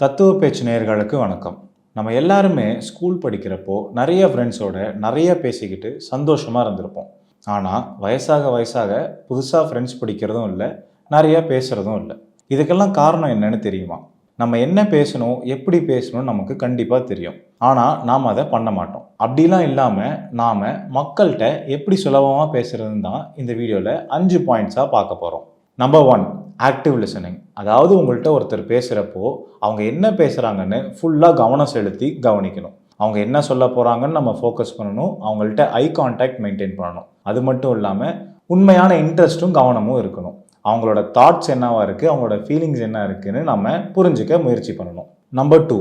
தத்துவ பேச்சு நேர்களுக்கு வணக்கம். நம்ம எல்லாருமே ஸ்கூல் படிக்கிறப்போ நிறைய ஃப்ரெண்ட்ஸோட நிறைய பேசிக்கிட்டு சந்தோஷமாக இருந்திருப்போம். ஆனால் வயசாக வயசாக புதுசாக ஃப்ரெண்ட்ஸ் பிடிக்கிறதும் இல்லை நிறையா பேசுகிறதும் இல்லை. இதுக்கெல்லாம் காரணம் என்னன்னு தெரியுமா? நம்ம என்ன பேசணும் எப்படி பேசணும்னு நமக்கு கண்டிப்பாக தெரியும். ஆனால் நாம் அதை பண்ண மாட்டோம். அப்படிலாம் இல்லாமல் நாம் மக்கள்கிட்ட எப்படி சுலபமாக பேசுகிறதுன்னு தான் இந்த வீடியோவில் அஞ்சு பாயிண்ட்ஸாக பார்க்க போகிறோம் நம்பர் ஒன் ஆக்டிவ் லிசனிங் அதாவது உங்கள்கிட்ட ஒருத்தர் பேசுகிறப்போ அவங்க என்ன பேசுகிறாங்கன்னு ஃபுல்லாக கவனம் செலுத்தி கவனிக்கணும். அவங்க என்ன சொல்ல போகிறாங்கன்னு நம்ம ஃபோக்கஸ் பண்ணணும். அவங்கள்ட்ட ஐ கான்டாக்ட் மெயின்டைன் பண்ணணும். அது மட்டும் இல்லாமல் உண்மையான இன்ட்ரெஸ்ட்டும் கவனமும் இருக்கணும். அவங்களோட தாட்ஸ் என்னவாக இருக்குது அவங்களோட ஃபீலிங்ஸ் என்ன இருக்குன்னு நம்ம புரிஞ்சுக்க முயற்சி பண்ணணும். நம்பர் டூ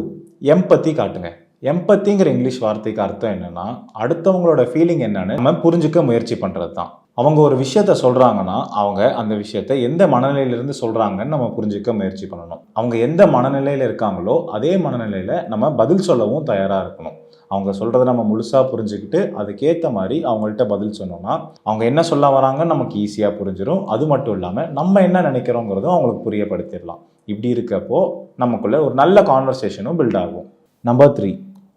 எம்பத்தி காட்டுங்க. எம்பத்திங்கிற இங்கிலீஷ் வார்த்தைக்கு அர்த்தம் என்னென்னா அடுத்தவங்களோட ஃபீலிங் என்னென்னு நம்ம புரிஞ்சுக்க முயற்சி பண்ணுறது தான் அவங்க ஒரு விஷயத்த சொல்கிறாங்கன்னா அவங்க அந்த விஷயத்த எந்த மனநிலையிலேருந்து சொல்கிறாங்கன்னு நம்ம புரிஞ்சுக்க முயற்சி பண்ணணும். அவங்க எந்த மனநிலையில் இருக்காங்களோ அதே மனநிலையில் நம்ம பதில் சொல்லவும் தயாராக இருக்கணும். அவங்க சொல்கிறத நம்ம முழுசாக புரிஞ்சுக்கிட்டு அதுக்கேற்ற மாதிரி அவங்கள்ட்ட பதில் சொன்னோம்னா அவங்க என்ன சொல்ல வராங்கன்னு நமக்கு ஈஸியாக புரிஞ்சிடும் அது மட்டும் இல்லாமல் நம்ம என்ன நினைக்கிறோங்கிறதும் அவங்களுக்கு புரியப்படுத்திடலாம். இப்படி இருக்கப்போ நமக்குள்ளே ஒரு நல்ல கான்வர்சேஷனும் பில்ட் ஆகும். நம்பர் த்ரீ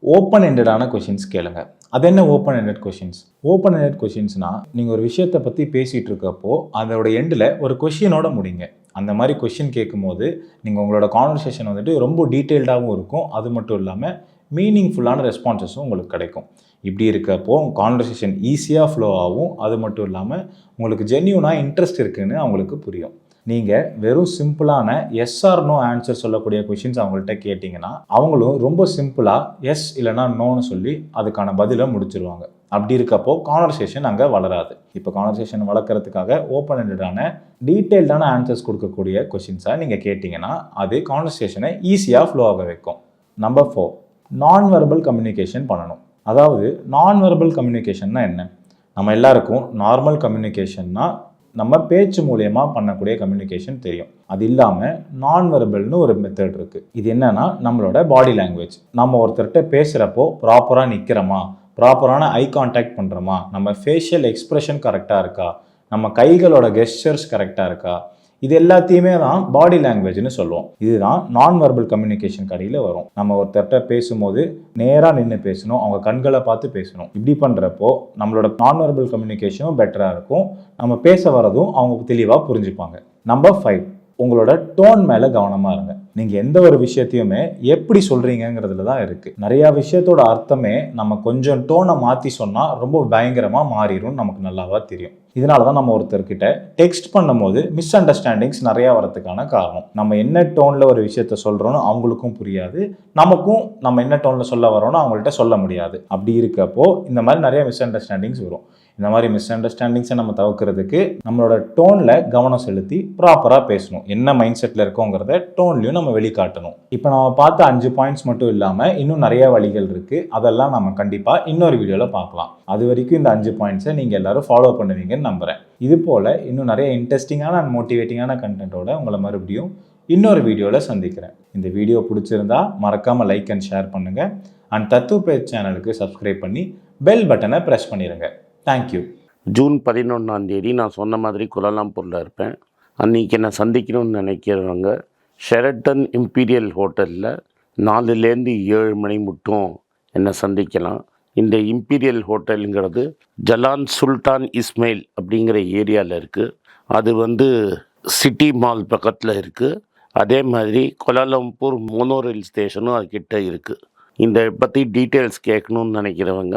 ஓப்பன் எண்டடான கொஷின்ஸ் கேளுங்க. அது என்ன open ended questions open ended கொஷின்ஸ்னால் நீங்கள் ஒரு விஷயத்தை பற்றி பேசிகிட்டு இருக்கப்போ அதோட எண்டில் ஒரு கொஷினோட முடிங்க. அந்த மாதிரி கொஷின் கேட்கும்போது நீங்கள் உங்களோட கான்வர்சேஷன் வந்துட்டு ரொம்ப டீட்டெயில்டாகவும் இருக்கும். அது மட்டும் இல்லாமல் மீனிங்ஃபுல்லான ரெஸ்பான்சஸும் உங்களுக்கு கிடைக்கும். இப்படி இருக்கப்போ கான்வர்சேஷன் ஈஸியாக ஃப்ளோ ஆகும். அது மட்டும் இல்லாமல் உங்களுக்கு ஜென்யூனாக இன்ட்ரெஸ்ட் இருக்குதுன்னு அவங்களுக்கு புரியும். நீங்கள் வெறும் சிம்பிளான எஸ்ஆர் நோ ஆன்சர் சொல்லக்கூடிய கொஷின்ஸ் அவங்கள்ட்ட கேட்டிங்கன்னா அவங்களும் ரொம்ப சிம்பிளாக எஸ் இல்லைனா நோன்னு சொல்லி அதுக்கான பதிலை முடிச்சிருவாங்க. அப்படி இருக்கப்போ கான்வர்சேஷன் அங்கே வளராது. இப்போ கான்வர்சேஷன் வளர்க்குறதுக்காக ஓப்பன் எண்டடான டீட்டெயில்டான ஆன்சர்ஸ் கொடுக்கக்கூடிய கொஷின்ஸாக நீங்கள் கேட்டிங்கன்னா அது கான்வர்சேஷனை ஈஸியாக ஃப்ளோ ஆக வைக்கும். Number four non verbal communication பண்ணணும். அதாவது நான் வெர்பல் கம்யூனிகேஷன்னா என்ன? நம்ம எல்லாருக்கும் நார்மல் கம்யூனிகேஷன்னா நம்ம பேச்சு மூலயமா பண்ணக்கூடிய கம்யூனிகேஷன் தெரியும். அது இல்லாமல் நான் வெர்பல்னு ஒரு மெத்தட் இருக்குது இது என்னன்னா நம்மளோட பாடி லாங்குவேஜ் நம்ம ஒருத்தர்கிட்ட பேசுகிறப்போ ப்ராப்பராக நிற்கிறோமா ப்ராப்பரான ஐ கான்டாக்ட் பண்ணுறோமா நம்ம ஃபேஷியல் எக்ஸ்ப்ரெஷன் கரெக்டாக இருக்கா? நம்ம கைகளோட கெஸ்டர்ஸ் கரெக்டாக இருக்கா? இது எல்லாத்தையுமே தான் பாடி லாங்குவேஜ்னு சொல்லுவோம். இதுதான் நான் வெர்பல் கம்யூனிகேஷன் கடையில் வரும். நம்ம ஒருத்தர்கிட்ட பேசும்போது நேராக நின்று பேசணும். அவங்க கண்களை பார்த்து பேசணும். இப்படி பண்ணுறப்போ நம்மளோட நான் வெர்பல் கம்யூனிகேஷனும் பெட்டராக இருக்கும். நம்ம பேச வரதும் அவங்க தெளிவாக புரிஞ்சுப்பாங்க. நம்பர் ஃபைவ் உங்களோட டோன் மேலே கவனமாக இருங்க. நீங்கள் எந்த ஒரு விஷயத்தையுமே எப்படி சொல்கிறீங்கிறதுல தான் இருக்குது நிறையா விஷயத்தோட அர்த்தமே நம்ம கொஞ்சம் டோனை மாற்றி சொன்னால் ரொம்ப பயங்கரமாக மாறிடும் நமக்கு நல்லாவா தெரியும். இதனால தான் நம்ம ஒருத்தர்கிட்ட டெக்ஸ்ட் பண்ணும்போது மிஸ் அண்டர்ஸ்டாண்டிங்ஸ் நிறையா வரதுக்கான காரணம். நம்ம என்ன டோனில் ஒரு விஷயத்த சொல்கிறோன்னு அவங்களுக்கும் புரியாது. நமக்கும் நம்ம என்ன டோனில் சொல்ல வரோன்னு அவங்கள்ட்ட சொல்ல முடியாது. அப்படி இருக்கப்போ இந்த மாதிரி நிறைய மிஸ் அண்டர்ஸ்டாண்டிங்ஸ் வரும். இந்த மாதிரி மிஸ் அண்டர்ஸ்டாண்டிங்ஸை நம்ம தவிர்க்கிறதுக்கு நம்மளோட டோனில் கவனம் செலுத்தி ப்ராப்பராக பேசணும். என்ன மைண்ட் செட்டில் இருக்கோங்கிறத டோன்லையும் நம்ம வெளிக்காட்டணும். இப்போ நம்ம பார்த்த அஞ்சு பாயிண்ட்ஸ் மட்டும் இல்லாமல் இன்னும் நிறைய வழிகள் இருக்குது அதெல்லாம் நம்ம கண்டிப்பாக இன்னொரு வீடியோவில் பார்க்கலாம். அது வரைக்கும் இந்த அஞ்சு பாயிண்ட்ஸை நீங்கள் எல்லோரும் ஃபாலோ பண்ணுவீங்கன்னு நம்புகிறேன் இது போல் இன்னும் நிறைய இன்ட்ரெஸ்டிங்கான அண்ட் மோட்டிவேட்டிங்கான கண்டென்ட்டோட உங்களை மறுபடியும் இன்னொரு வீடியோவில் சந்திக்கிறேன். இந்த வீடியோ பிடிச்சிருந்தா மறக்காமல் லைக் அண்ட் ஷேர் பண்ணுங்கள் அண்ட் தத்துவ பேஜ் சேனலுக்கு சப்ஸ்கிரைப் பண்ணி பெல் பட்டனை ப்ரெஸ் பண்ணிடுங்க தேங்க்யூ ஜூன் பதினொன்றாம் தேதி நான் சொன்ன மாதிரி குலாலம்பூரில் இருப்பேன். அன்றைக்கி என்னை சந்திக்கணும்னு நினைக்கிறவங்க ஷெரட்டன் இம்பீரியல் ஹோட்டலில் நாலுலேருந்து ஏழு மணி மட்டும் என்னை சந்திக்கலாம். இந்த இம்பீரியல் ஹோட்டலுங்கிறது ஜலான் சுல்தான் இஸ்மைல் அப்படிங்கிற ஏரியாவில் இருக்குது அது வந்து சிட்டி மால் பக்கத்தில் இருக்குது அதே மாதிரி கோலாலம்பூர் மோனோ ரயில் ஸ்டேஷனும் அதுக்கிட்ட இருக்குது இந்த பற்றி டீட்டெயில்ஸ் கேட்கணும்னு நினைக்கிறவங்க